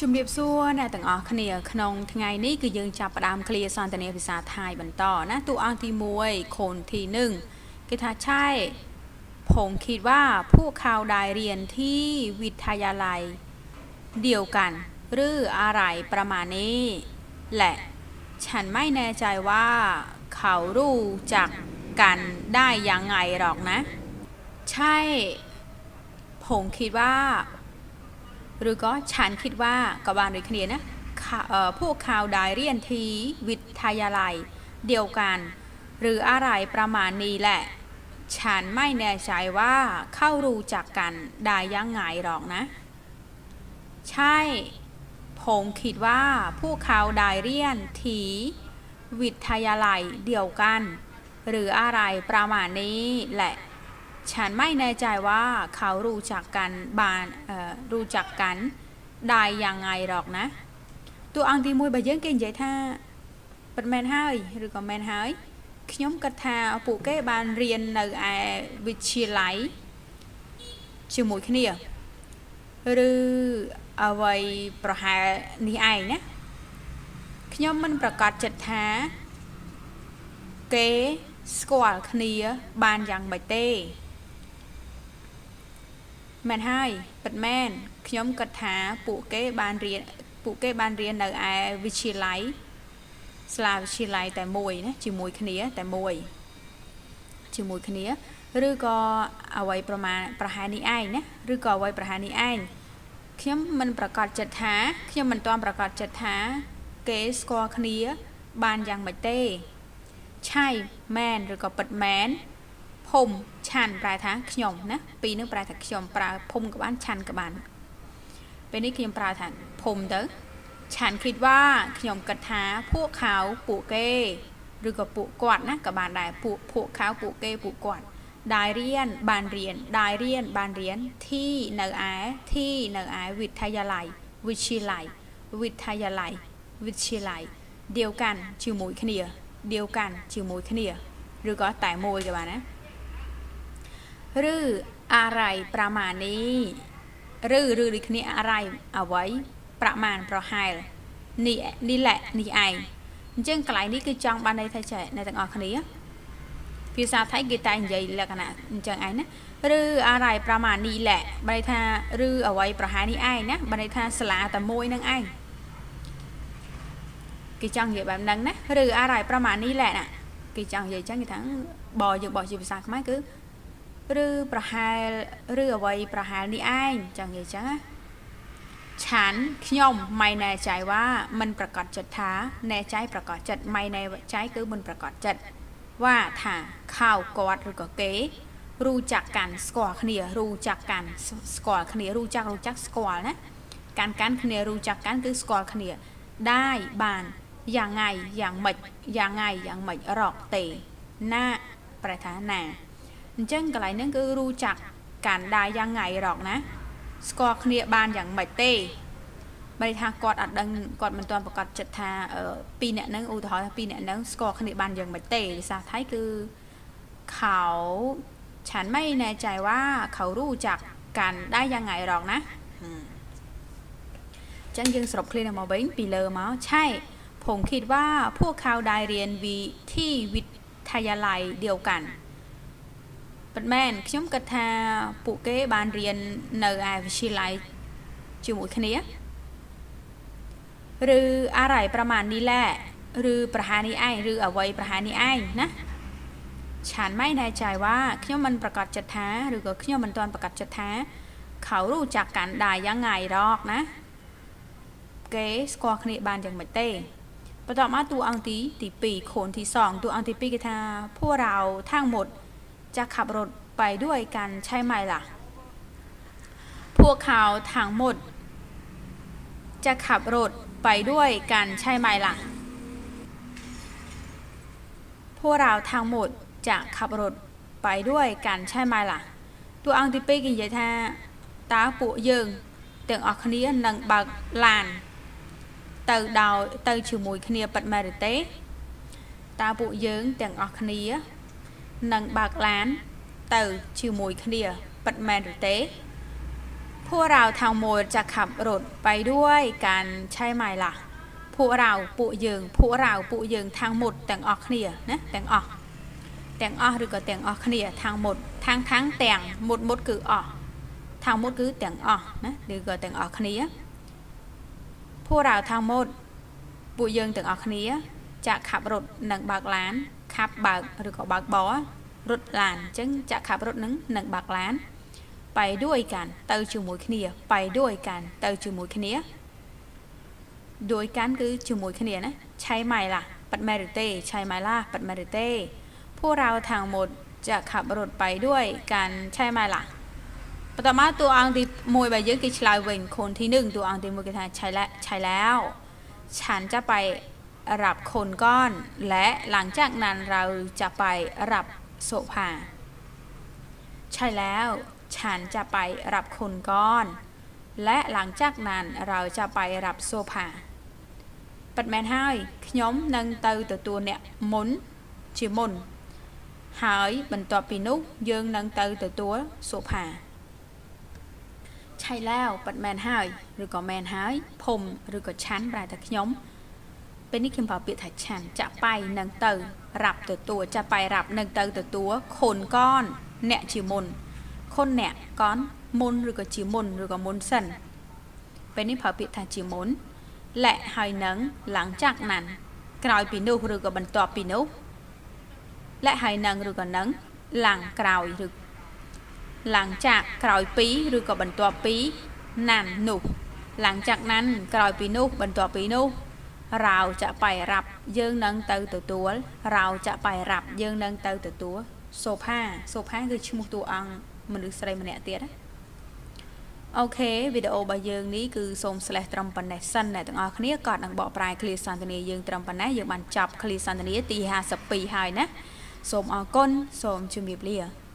ชุมเรียบซัวนะต่างอ๋อคนียขนงทั้งไงนี่คือยังจับประดามเคลียซันตเนียพิษาไทยบรรโตนะตัวอังทีมวยโคนทีหนึ่งกิตาใช่ ผมคิดว่าผู้ข่าวไดเรียนที่วิทยาลัย เดียวกันหรืออะไรประมาณนี้แหละฉันไม่แน่ใจว่าเขารู้จักกันได้ยังไงหรอกนะ ใช่ผมคิดว่าหรือก็ฉันคิดว่ากบาลหรือคเียนะผู้ข่าวได้เรียนทีวิทยาลัยเดียวกันหรืออะไรประมาณนี้แหละ ฉันไม่แน่ใจว่าเข้ารู้จักกันได้ยังไงหรอกนะใช่ผมคิดว่าผู้ข่าวได้เรียนทีวิทยาลัยเดียวกัน หรืออะไรประมาณนี้แหละฉันไม่แน่ใจว่าเขารู้จักกันบานรู้จักกันได้យ៉ាងไงหรอกนะតួអង្គទី1បើយើងគេនិយាយថាពិតមែនហើយឬក៏មែនហើយខ្ញុំគិតថាពួកគេបានរៀននៅឯវិទ្យាល័យជាមួយគ្នាឬអ្វីប្រហែលនេះឯងណាខ្ញុំមិនប្រកាសចិត្តថាគេស្គាល់គ្នាបានយ៉ាងម៉េចទេមែនហើយពិតមែនខ្ញុំគិតថាពួកគេបានរៀនពួកគេបានរៀននៅឯវិទ្យាល័យសាលាវិទ្យាល័យតែមួយណាជាមួយគ្នាតែមួយ ជាមួយគ្នាឬក៏អ្វីប្រមាណប្រហែលនេះឯងណាឬក៏អ្វីប្រហែលនេះឯងខ្ញុំមិនប្រកាសចិត្តថា ខ្ញុំមិនទាន់ប្រកាសចិត្តថាគេស្គាល់គ្នាបានយ៉ាងម៉េចទេឆៃមែនឬក៏ពិតមែនភូមិឆានប្រែថាខ្ញុំណាពីរនឹងប្រែថាខ្ញុំប្រើភូមិក៏បានឆានក៏បានពេលនេះខ្ញុំប្រើថាភូមិទៅឆានគិតว่าខ្ញុំគិតថាពួកខៅពួកគេឬក៏ពួកគាត់ណាក៏បានដែរពួកពួកខៅពួកគេពួកគាត់ដែលរៀនបានរៀនដែលរៀនបានរៀនที่នៅឯที่នៅឯវិទ្យាល័យវិទ្យាល័យវិទ្យាល័យវិទ្យាល័យเดียวกันជាមួយគ្នាเดียวกันជាមួយគ្នាឬក៏តែមួយក៏បានណាឬอะไรប្រមាណនេះឬឬដូចគ្នាอะไรអ្វីប្រមាណប្រហែលនេះនេះឡែនេះឯងអញ្ចឹងកន្លែងនេះគឺចង់បានន័យថាចេះអ្នកទាំងអស់គ្នា ភាសាថៃគេតែនិយាយលក្ខណៈអញ្ចឹងឯងណាឬอะไรប្រមាណនេះឡែបើន័យថាឬអ្វីប្រហែលនេះឯងណាបើន័យថាសាលាតែមួយនឹងឯងគេចង់និយាយបែបហ្នឹងណាឬอะไรប្រមាណនេះឡែណាគេចង់និយាយអញ្ចឹងគេថាបើយើងបោះជាភាសាខ្មែរគឺหรือประหารหรืออไว้ประหารนี่ไอ้จังไงจ้ะฉันขย่อมไม่แน่ใจว่ามันประกอบจัดท้าแน่ใจประกอบจัดไม่แน่ใจก็อมันประกอบจัดว่าถ้าข้าวกอดหรือก็เก๋รู้จักการสกอร์เนี่ยรู้จักการสกอร์เนี่ยรู้จักรู้จักสกอร์นะการการเนี่ยรู้จักการคือสกอร์เนี่ยได้บานอย่างไงอย่างหมดอย่างไงอย่างหมดรอกเตะหน้าประธานาจังกลายนั่นก็รู้จักการได้ยังไงหรอก นะสกอตเนียบานอย่างใบเต้บริทางกอดอัดดังกอดมันตอนประกาศจัดทาปีเนี่ยนั่งอุทธรปีเนี่ยนั่งสกอตเนียบานอย่างใบเต้สาท้ายคือเขาฉันไม่แน่ใจว่าเขารู้จักการได้ยังไงหรอกนะจังยังสรบปคลีนออมาบิ้งปีเลอร์มา ใช่ ผมคิดว่าพวกเขาได้เรียนวิที่วิทยาลัยเดียวกันពិតមែនខ្ញុំគិតថាពួកគេបានរៀននៅឯវិទ្យាល័យជាមួយគ្នាឬអរ៉ៃប្រមាណនេះឡែឬប្រហែលនេះឯងឬអ្វីប្រហែលនេះឯងណាឆានម៉ៃណែចៃវ៉ាខ្ញុំមិនប្រកាសចិត្តថាឬក៏ខ្ញុំមិនទាន់ប្រកាសចិត្តថាខៅរូចាក់កាន់ដាយ៉ាងងាយរកណាគេស្គាល់គ្នាបានយ៉ាងម៉េចទេបន្ទាប់មកតួអង្គទីទី2ខូនទី2តួអង្គទី2គេថាពួករៅທາງຫມดจะขับรถไปด้วยกันใช่ไหมล่ะ พวกเขาทั้งหมดจะขับรถไปด้วยกันใช่ไหมล่ะ พวกเราทั้งหมดจะขับรถไปด้วยกันใช่ไหมล่ะ ตัวอังติเปกินยาท่าตาปุยงเตียงอคเนี้นังบักลานเตาดาวเตาชิวมวยคเนียปัดมารเต ตาปุยงเตียงอคเนียนังบากล้านตชิ่อมวยเคลียปัดแมนหรือเต้พวกเราทางมวยจะขับรถไปด้วยการใช่ไหมล่ะพวกเราปุยยิงพวกเราปุยยิงทางหมดแต่งออกเคลียนะแต่งออกแต่งออกหรือก็แต่งออกเคลียทางหมดทางทั้งแต่งหมดหมดคือออกทางหมดคือแต่งออกนะหรือก็แต่งออกเคลียพวกเราทางหมดปุยยิงแต่งออกเคลียจะขับรถหนังบากล้านขับบักหรือก็บักบอรถลานจึงจะขับรถนึงหนึ่งบักลาน ไปด้วยกันเติมจูมวยขณีไปด้วยกันเติมจูมวยขณีโดยการคือจูมวยขณีนะใช้ไมมล่ะปัดแมริเต้ใช้ไมมล่ะปัดแมริเต้พวกเราทางหมดจะขับรถไปด้วยกันใช้ไมมล่ะปัตมาตัวอังติมวยไปเยอะกิชลายเวงคนที่หนึ่งตัวอังติมวยกิทาใช้แล้วใช้แล้ว ฉันจะไปรับโคนก้อนและหลังจากนั้นเราจะไปรับโสภาใช่แล้วฉันจะไปรับโคนก้อน และหลังจากนั้นเราจะไปรับโสภาปัดแมนให้ខ្ញុំនឹងទៅទទួលអ្มุนុនជាមុនហើយបន្ទាបนពังเตយร์ตឹងទៅទទួលសុផាឆៃឡាវប៉ាត់មែនហើយឬក៏មែនហើយភុំឬក៏ឆាន់ប្រែតែខ្ញុំពេលនេះខ្ញុំប្រើពាក្យថាឆានចាក់បៃនឹងទៅរាប់ទទួលចាក់បៃរាប់នឹងទៅទទួលខុនកនអ្នកជាមុនខុនអ្នកកនមុនឬក៏ជាមុនឬក៏មុនសិនពេលនេះប្រើពាក្យថាជាមុនและហើយនឹងหลังจากนั้นក្រោយពីនោះឬក៏បន្ទាប់ពីនោះและហើយនឹងឬក៏នឹងหลังក្រោយឬหลังจากក្រោយពីឬក៏បន្ទាប់ពីណាននោះหลังจากนั้นក្រោយពីនោះបន្ទាប់ពីនោះเราจะไปรับយើងនឹងទៅទទួលเราจะไปรับយើងនឹងទៅទទួលសូផាសូផាគឺឈ្មោះតួអង្គមនុស្សស្រីម្នាក់ទៀតណាអូខេវីដេអូរបស់យើងនេះគឺសូម slash ត្រឹមប៉ុណ្ណេះសិនអ្នកទាំងអស់គ្នាក៏នឹងបកប្រែឃ្លាសន្ទនាយើងត្រឹមប៉ុណ្ណេះយើងបានចប់ឃ្លាសន្ទនាទី52ហើយណាសូមអរគុណសូមជម្រាបលា